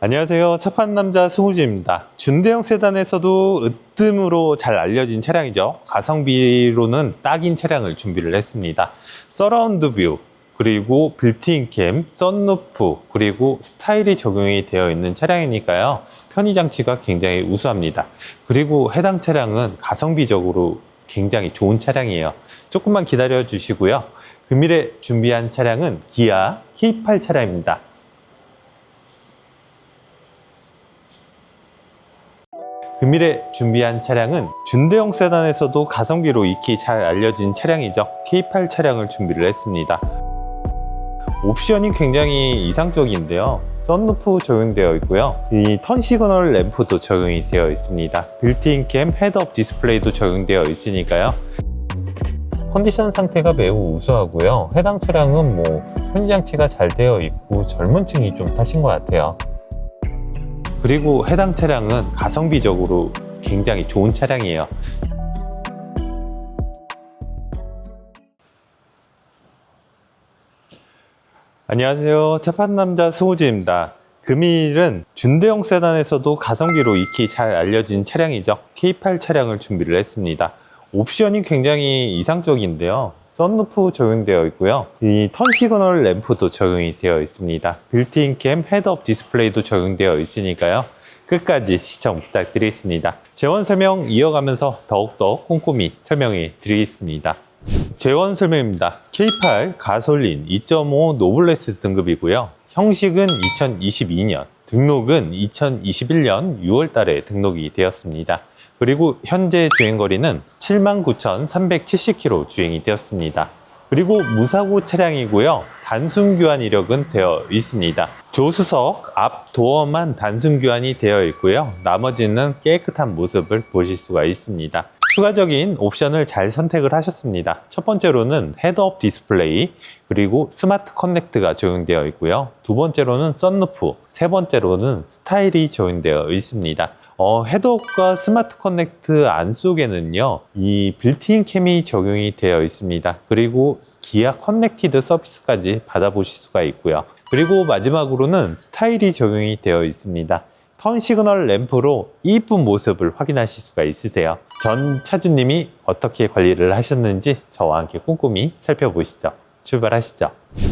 안녕하세요. 착한 남자 승우지입니다. 준대형 세단에서도 으뜸으로 잘 알려진 차량이죠. 가성비로는 딱인 차량을 준비를 했습니다. 서라운드 뷰, 그리고 빌트인 캠, 썬루프, 그리고 스타일이 적용이 되어 있는 차량이니까요. 편의 장치가 굉장히 우수합니다. 그리고 해당 차량은 가성비적으로 굉장히 좋은 차량이에요. 조금만 기다려 주시고요. 금일에 준비한 차량은 기아 K8 차량입니다. 금일에 준비한 차량은 준대형 세단에서도 가성비로 익히 잘 알려진 차량이죠. K8 차량을 준비를 했습니다. 옵션이 굉장히 이상적인데요. 썬루프 적용되어 있고요. 이 턴 시그널 램프도 적용이 되어 있습니다. 빌트인 캠 헤드업 디스플레이도 적용되어 있으니까요. 컨디션 상태가 매우 우수하고요. 해당 차량은 뭐 편의장치가 잘 되어 있고 젊은 층이 좀 타신 것 같아요. 그리고 해당 차량은 가성비적으로 굉장히 좋은 차량이에요. 안녕하세요. 착한 남자 승우지입니다. 금일은 준대형 세단에서도 가성비로 익히 잘 알려진 차량이죠. K8 차량을 준비를 했습니다. 옵션이 굉장히 이상적인데요. 썬루프 적용되어 있고요. 이 턴 시그널 램프도 적용이 되어 있습니다. 빌트인 캠 헤드업 디스플레이도 적용되어 있으니까요. 끝까지 시청 부탁드리겠습니다. 재원 설명 이어가면서 더욱더 꼼꼼히 설명해 드리겠습니다. 재원 설명입니다. K8 가솔린 2.5 노블레스 등급이고요. 형식은 2022년, 등록은 2021년 6월 달에 등록이 되었습니다. 그리고 현재 주행거리는 79,370km 주행이 되었습니다. 그리고 무사고 차량이고요. 단순 교환 이력은 되어 있습니다. 조수석 앞 도어만 단순 교환이 되어 있고요. 나머지는 깨끗한 모습을 보실 수가 있습니다. 추가적인 옵션을 잘 선택을 하셨습니다. 첫 번째로는 헤드업 디스플레이, 그리고 스마트 커넥트가 적용되어 있고요. 두 번째로는 썬루프, 세 번째로는 스타일이 적용되어 있습니다. 어, 헤드업과 스마트 커넥트 안쪽에는요, 이 빌트인 캠이 적용이 되어 있습니다. 그리고 기아 커넥티드 서비스까지 받아보실 수가 있고요. 그리고 마지막으로는 스타일이 적용이 되어 있습니다. 턴 시그널 램프로 이쁜 모습을 확인하실 수가 있으세요. 전 차주님이 어떻게 관리를 하셨는지 저와 함께 꼼꼼히 살펴보시죠. 출발하시죠.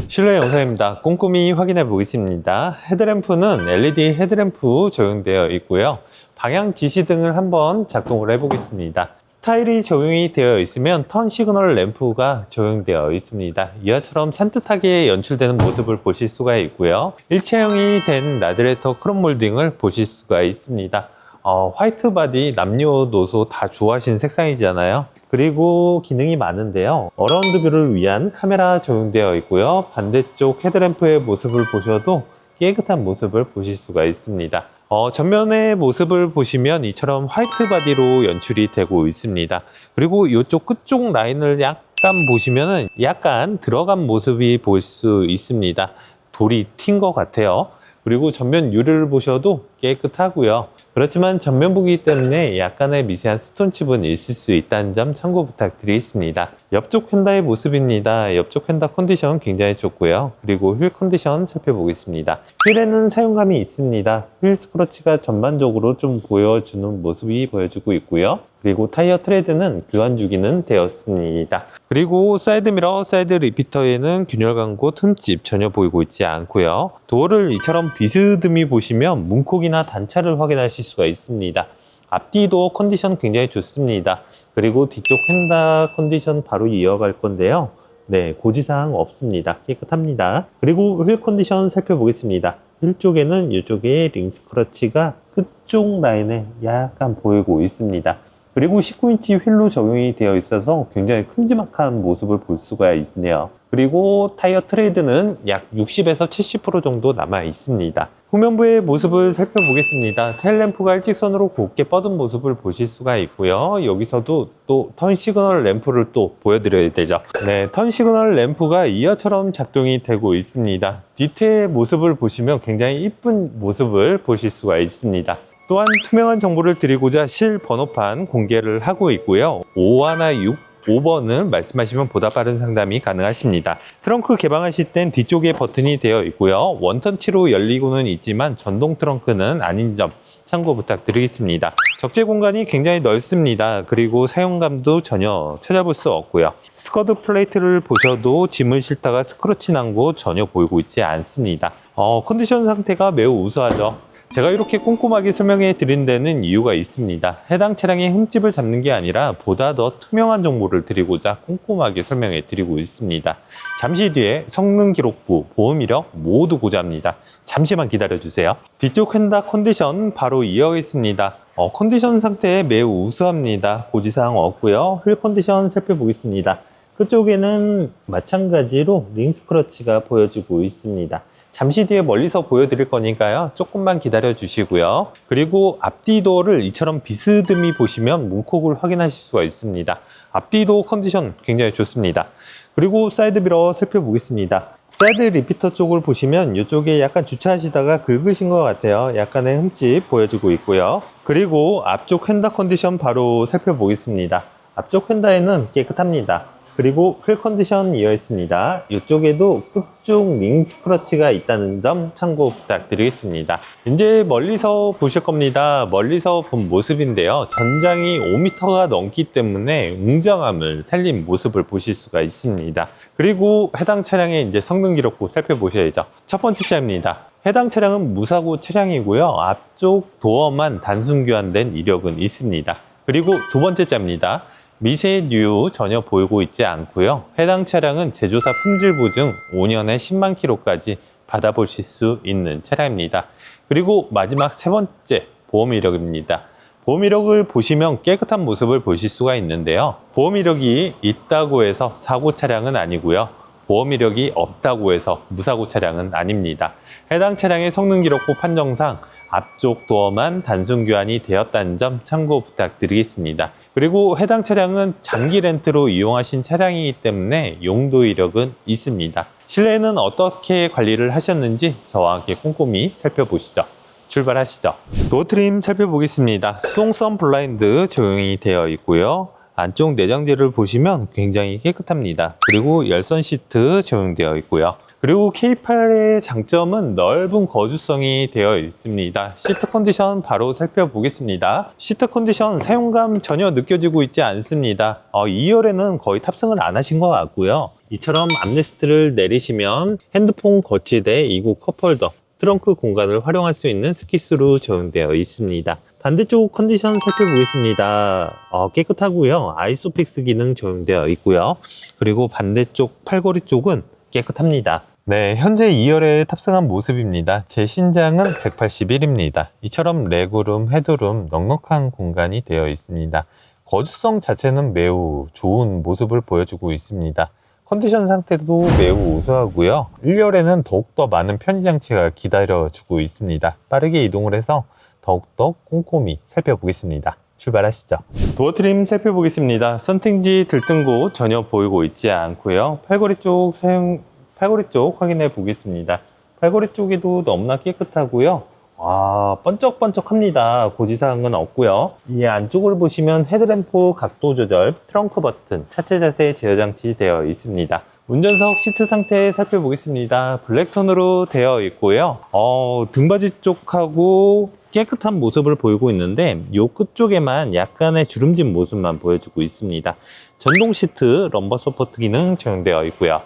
실내 영상입니다. 꼼꼼히 확인해 보겠습니다. 헤드램프는 LED 헤드램프 적용되어 있고요. 방향 지시 등을 한번 작동을 해 보겠습니다. 스타일이 적용이 되어 있으면 턴 시그널 램프가 적용되어 있습니다. 이와처럼 산뜻하게 연출되는 모습을 보실 수가 있고요. 일체형이 된 라디레이터 크롬 몰딩을 보실 수가 있습니다. 어, 화이트 바디 남녀노소 다 좋아하시는 색상이잖아요. 그리고 기능이 많은데요. 어라운드 뷰를 위한 카메라 적용되어 있고요. 반대쪽 헤드램프의 모습을 보셔도 깨끗한 모습을 보실 수가 있습니다. 어, 전면의 모습을 보시면 이처럼 화이트 바디로 연출이 되고 있습니다. 그리고 이쪽 끝쪽 라인을 약간 보시면은 약간 들어간 모습이 보일 수 있습니다. 돌이 튄 것 같아요. 그리고 전면 유리를 보셔도 깨끗하고요. 그렇지만 전면부기 때문에 약간의 미세한 스톤칩은 있을 수 있다는 점 참고 부탁드리겠습니다. 옆쪽 휀다의 모습입니다. 옆쪽 휀다 컨디션 굉장히 좋고요. 그리고 휠 컨디션 살펴보겠습니다. 휠에는 사용감이 있습니다. 휠 스크러치가 전반적으로 좀 보여주는 모습이 보여주고 있고요. 그리고 타이어 트레드는 교환 주기는 되었습니다. 그리고 사이드 미러, 사이드 리피터에는 균열 광고 틈집 전혀 보이고 있지 않고요. 도어를 이처럼 비스듬히 보시면 문콕이나 단차를 확인하실 수가 있습니다. 앞뒤 도어 컨디션 굉장히 좋습니다. 그리고 뒤쪽 휀다 컨디션 바로 이어갈 건데요. 네, 고지사항 없습니다. 깨끗합니다. 그리고 휠 컨디션 살펴보겠습니다. 휠 쪽에는 이쪽에 링스 크러치가 끝쪽 라인에 약간 보이고 있습니다. 그리고 19인치 휠로 적용이 되어 있어서 굉장히 큼지막한 모습을 볼 수가 있네요. 그리고 타이어 트레이드는 약 60에서 70% 정도 남아 있습니다. 후면부의 모습을 살펴보겠습니다. 테일램프가 일직선으로 곱게 뻗은 모습을 보실 수가 있고요. 여기서도 또 턴 시그널 램프를 또 보여드려야 되죠. 네, 턴 시그널 램프가 이어처럼 작동이 되고 있습니다. 뒤태의 모습을 보시면 굉장히 이쁜 모습을 보실 수가 있습니다. 또한 투명한 정보를 드리고자 실 번호판 공개를 하고 있고요. 5화나 6 5번을 말씀하시면 보다 빠른 상담이 가능하십니다. 트렁크 개방하실 땐 뒤쪽에 버튼이 되어 있고요. 원터치로 열리고는 있지만 전동 트렁크는 아닌 점 참고 부탁드리겠습니다. 적재 공간이 굉장히 넓습니다. 그리고 사용감도 전혀 찾아볼 수 없고요. 스커드 플레이트를 보셔도 짐을 싣다가 스크러치 난 곳 전혀 보이고 있지 않습니다. 어, 컨디션 상태가 매우 우수하죠. 제가 이렇게 꼼꼼하게 설명해 드린 데는 이유가 있습니다. 해당 차량의 흠집을 잡는 게 아니라 보다 더 투명한 정보를 드리고자 꼼꼼하게 설명해 드리고 있습니다. 잠시 뒤에 성능 기록부, 보험 이력 모두 고지합니다. 잠시만 기다려 주세요. 뒤쪽 휀다 컨디션 바로 이어가겠습니다. 어, 컨디션 상태 매우 우수합니다. 고지사항 없고요. 휠 컨디션 살펴보겠습니다. 그쪽에는 마찬가지로 링 스크러치가 보여지고 있습니다. 잠시 뒤에 멀리서 보여드릴 거니까요. 조금만 기다려 주시고요. 그리고 앞뒤 도어를 이처럼 비스듬히 보시면 문콕을 확인하실 수가 있습니다. 앞뒤도 컨디션 굉장히 좋습니다. 그리고 사이드 미러 살펴보겠습니다. 사이드 리피터 쪽을 보시면 이쪽에 약간 주차하시다가 긁으신 것 같아요. 약간의 흠집 보여주고 있고요. 그리고 앞쪽 휀다 컨디션 바로 살펴보겠습니다. 앞쪽 휀다에는 깨끗합니다. 그리고 휠 컨디션 이어 있습니다. 이쪽에도 끝쪽 링 스크러치가 있다는 점 참고 부탁드리겠습니다. 이제 멀리서 보실 겁니다. 멀리서 본 모습인데요. 전장이 5m가 넘기 때문에 웅장함을 살린 모습을 보실 수가 있습니다. 그리고 해당 차량의 이제 성능 기록부 살펴보셔야죠. 첫 번째 차입니다. 해당 차량은 무사고 차량이고요. 앞쪽 도어만 단순 교환된 이력은 있습니다. 그리고 두 번째 차입니다. 미세뉴 전혀 보이고 있지 않고요. 해당 차량은 제조사 품질 보증 5년에 10만 킬로까지 받아보실 수 있는 차량입니다. 그리고 마지막 세 번째 보험 이력입니다. 보험 이력을 보시면 깨끗한 모습을 보실 수가 있는데요. 보험 이력이 있다고 해서 사고 차량은 아니고요. 보험 이력이 없다고 해서 무사고 차량은 아닙니다. 해당 차량의 성능 기록부 판정상 앞쪽 도어만 단순 교환이 되었다는 점 참고 부탁드리겠습니다. 그리고 해당 차량은 장기 렌트로 이용하신 차량이기 때문에 용도 이력은 있습니다. 실내는 어떻게 관리를 하셨는지 저와 함께 꼼꼼히 살펴보시죠. 출발하시죠. 도어 트림 살펴보겠습니다. 수동선 블라인드 적용이 되어 있고요. 안쪽 내장재를 보시면 굉장히 깨끗합니다. 그리고 열선 시트 적용되어 있고요. 그리고 K8의 장점은 넓은 거주성이 되어 있습니다. 시트 컨디션 바로 살펴보겠습니다. 시트 컨디션 사용감 전혀 느껴지고 있지 않습니다. 어, 2열에는 거의 탑승을 안 하신 것 같고요. 이처럼 암레스트를 내리시면 핸드폰 거치대 이구 컵홀더 트렁크 공간을 활용할 수 있는 스키스로 적용되어 있습니다. 반대쪽 컨디션 살펴보겠습니다. 어, 깨끗하고요. 아이소픽스 기능 적용되어 있고요. 그리고 반대쪽 팔걸이 쪽은 깨끗합니다. 네, 현재 2열에 탑승한 모습입니다. 제 신장은 181입니다. 이처럼 레그룸, 헤드룸 넉넉한 공간이 되어 있습니다. 거주성 자체는 매우 좋은 모습을 보여주고 있습니다. 컨디션 상태도 매우 우수하고요. 1열에는 더욱더 많은 편의 장치가 기다려주고 있습니다. 빠르게 이동을 해서 더욱더 꼼꼼히 살펴보겠습니다. 출발하시죠. 도어 트림 살펴보겠습니다. 선팅지 들뜬 곳 전혀 보이고 있지 않고요. 팔걸이 쪽 사용, 팔걸이 쪽 확인해 보겠습니다. 팔걸이 쪽에도 너무나 깨끗하고요. 와, 번쩍번쩍합니다. 고지사항은 없고요. 이 안쪽을 보시면 헤드램프 각도 조절, 트렁크 버튼, 차체 자세 제어 장치 되어 있습니다. 운전석 시트 상태 살펴보겠습니다. 블랙톤으로 되어 있고요. 어, 등받이 쪽하고 깨끗한 모습을 보이고 있는데 요 끝쪽에만 약간의 주름진 모습만 보여주고 있습니다. 전동 시트 럼버 서포트 기능 적용되어 있고요.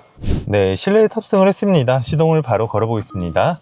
네, 실내에 탑승을 했습니다. 시동을 바로 걸어보겠습니다.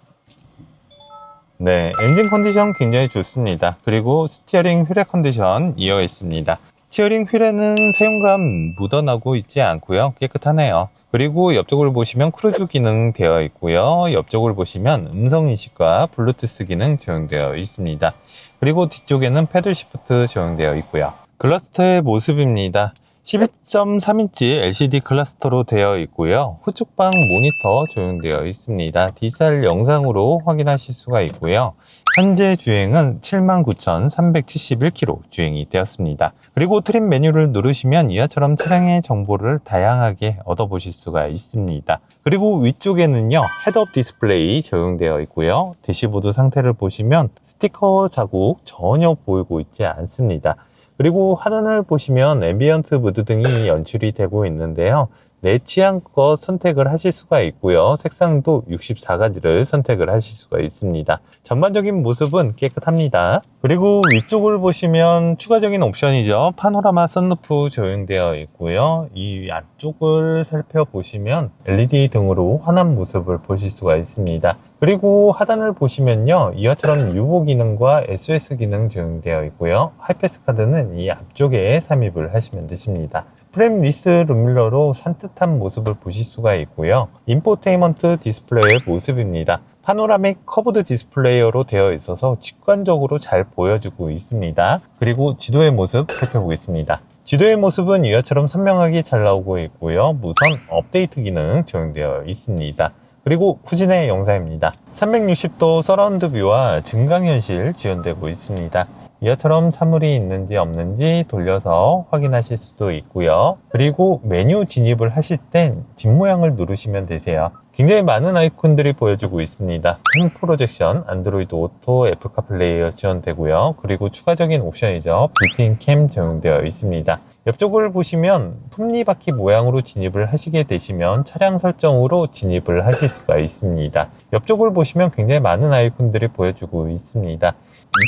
네, 엔진 컨디션 굉장히 좋습니다. 그리고 스티어링 휠의 컨디션 이어 있습니다. 스티어링 휠에는 사용감 묻어나고 있지 않고요. 깨끗하네요. 그리고 옆쪽을 보시면 크루즈 기능 되어 있고요. 옆쪽을 보시면 음성 인식과 블루투스 기능 적용되어 있습니다. 그리고 뒤쪽에는 패들 시프트 적용되어 있고요. 클러스터의 모습입니다. 12.3인치 LCD 클러스터로 되어 있고요. 후측방 모니터 적용되어 있습니다. 디지털 영상으로 확인하실 수가 있고요. 현재 주행은 79,371km 주행이 되었습니다. 그리고 트림 메뉴를 누르시면 이하처럼 차량의 정보를 다양하게 얻어보실 수가 있습니다. 그리고 위쪽에는요, 헤드업 디스플레이 적용되어 있고요. 대시보드 상태를 보시면 스티커 자국 전혀 보이고 있지 않습니다. 그리고 하단을 보시면 앰비언트 무드 등이 연출이 되고 있는데요. 내 취향껏 선택을 하실 수가 있고요. 색상도 64가지를 선택을 하실 수가 있습니다. 전반적인 모습은 깨끗합니다. 그리고 위쪽을 보시면 추가적인 옵션이죠. 파노라마 썬루프 적용되어 있고요. 이 앞쪽을 살펴보시면 LED 등으로 환한 모습을 보실 수가 있습니다. 그리고 하단을 보시면요. 이와처럼 유보 기능과 SOS 기능 적용되어 있고요. 하이패스 카드는 이 앞쪽에 삽입을 하시면 되십니다. 프레임 리스 룸밀러로 산뜻한 모습을 보실 수가 있고요. 인포테인먼트 디스플레이의 모습입니다. 파노라믹 커브드 디스플레이어로 되어 있어서 직관적으로 잘 보여주고 있습니다. 그리고 지도의 모습 살펴보겠습니다. 지도의 모습은 이와처럼 선명하게 잘 나오고 있고요. 무선 업데이트 기능 적용되어 있습니다. 그리고 후진의 영상입니다. 360도 서라운드 뷰와 증강현실 지원되고 있습니다. 이처럼 사물이 있는지 없는지 돌려서 확인하실 수도 있고요. 그리고 메뉴 진입을 하실 땐 집 모양을 누르시면 되세요. 굉장히 많은 아이콘들이 보여주고 있습니다. 펜 프로젝션, 안드로이드 오토, 애플 카플레이 지원되고요. 그리고 추가적인 옵션이죠. 빌트인 캠 적용되어 있습니다. 옆쪽을 보시면 톱니바퀴 모양으로 진입을 하시게 되시면 차량 설정으로 진입을 하실 수가 있습니다. 옆쪽을 보시면 굉장히 많은 아이콘들이 보여주고 있습니다.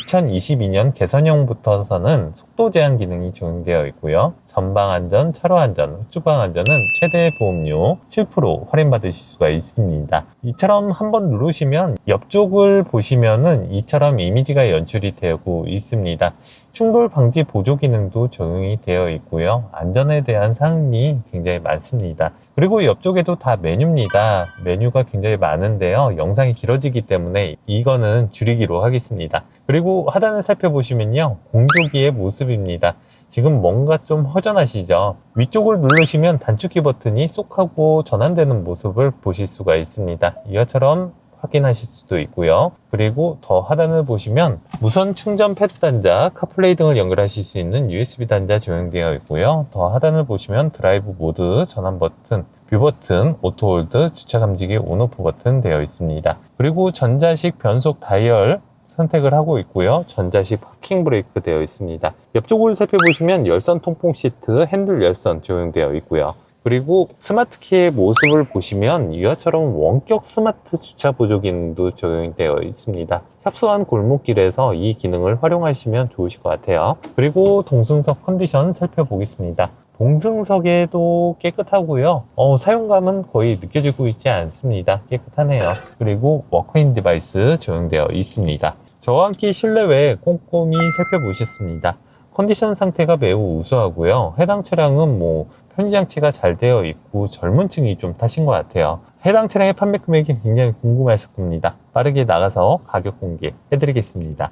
2022년 개선형부터서는 속도 제한 기능이 적용되어 있고요. 전방 안전, 차로 안전, 후방 안전은 최대 보험료 7% 할인받으실 수가 있습니다. 이처럼 한번 누르시면 옆쪽을 보시면은 이처럼 이미지가 연출이 되고 있습니다. 충돌 방지 보조 기능도 적용이 되어 있고요. 안전에 대한 사항이 굉장히 많습니다. 그리고 옆쪽에도 다 메뉴입니다. 메뉴가 굉장히 많은데요. 영상이 길어지기 때문에 이거는 줄이기로 하겠습니다. 그리고 하단을 살펴보시면요. 공조기의 모습입니다. 지금 뭔가 좀 허전하시죠? 위쪽을 누르시면 단축키 버튼이 쏙 하고 전환되는 모습을 보실 수가 있습니다. 이것처럼 확인하실 수도 있고요. 그리고 더 하단을 보시면 무선 충전 패드 단자, 카플레이 등을 연결하실 수 있는 USB 단자 적용되어 있고요. 더 하단을 보시면 드라이브 모드, 전환 버튼, 뷰 버튼, 오토 홀드, 주차 감지기 온오프 버튼 되어 있습니다. 그리고 전자식 변속 다이얼 선택을 하고 있고요. 전자식 파킹 브레이크 되어 있습니다. 옆쪽을 살펴보시면 열선 통풍 시트, 핸들 열선 적용되어 있고요. 그리고 스마트 키의 모습을 보시면 이와처럼 원격 스마트 주차 보조 기능도 적용되어 있습니다. 협소한 골목길에서 이 기능을 활용하시면 좋으실 것 같아요. 그리고 동승석 컨디션 살펴보겠습니다. 동승석에도 깨끗하고요. 어, 사용감은 거의 느껴지고 있지 않습니다. 깨끗하네요. 그리고 워크인 디바이스 적용되어 있습니다. 함께 실내외 꼼꼼히 살펴보셨습니다. 컨디션 상태가 매우 우수하고요. 해당 차량은 뭐 편의장치가 잘 되어 있고 젊은 층이 좀 타신 것 같아요. 해당 차량의 판매 금액이 굉장히 궁금했을 겁니다. 빠르게 나가서 가격 공개 해드리겠습니다.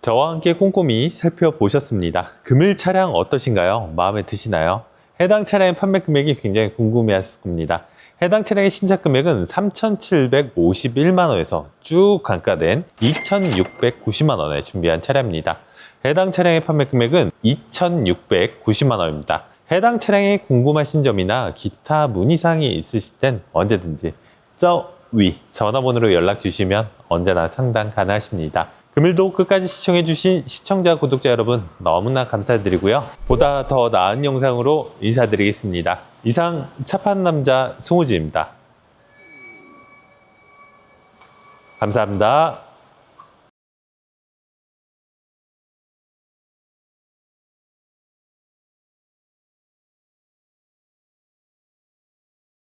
저와 함께 꼼꼼히 살펴보셨습니다. 금일 차량 어떠신가요? 마음에 드시나요? 해당 차량의 판매 금액이 굉장히 궁금해하실 겁니다. 해당 차량의 신차 금액은 3,751만 원에서 쭉 감가된 2,690만 원에 준비한 차량입니다. 해당 차량의 판매 금액은 2,690만 원입니다. 해당 차량에 궁금하신 점이나 기타 문의사항이 있으실 땐 언제든지 저 위 전화번호로 연락 주시면 언제나 상담 가능하십니다. 금일도 끝까지 시청해주신 시청자, 구독자 여러분 너무나 감사드리고요. 보다 더 나은 영상으로 인사드리겠습니다. 이상 차판 남자 송우지입니다. 감사합니다.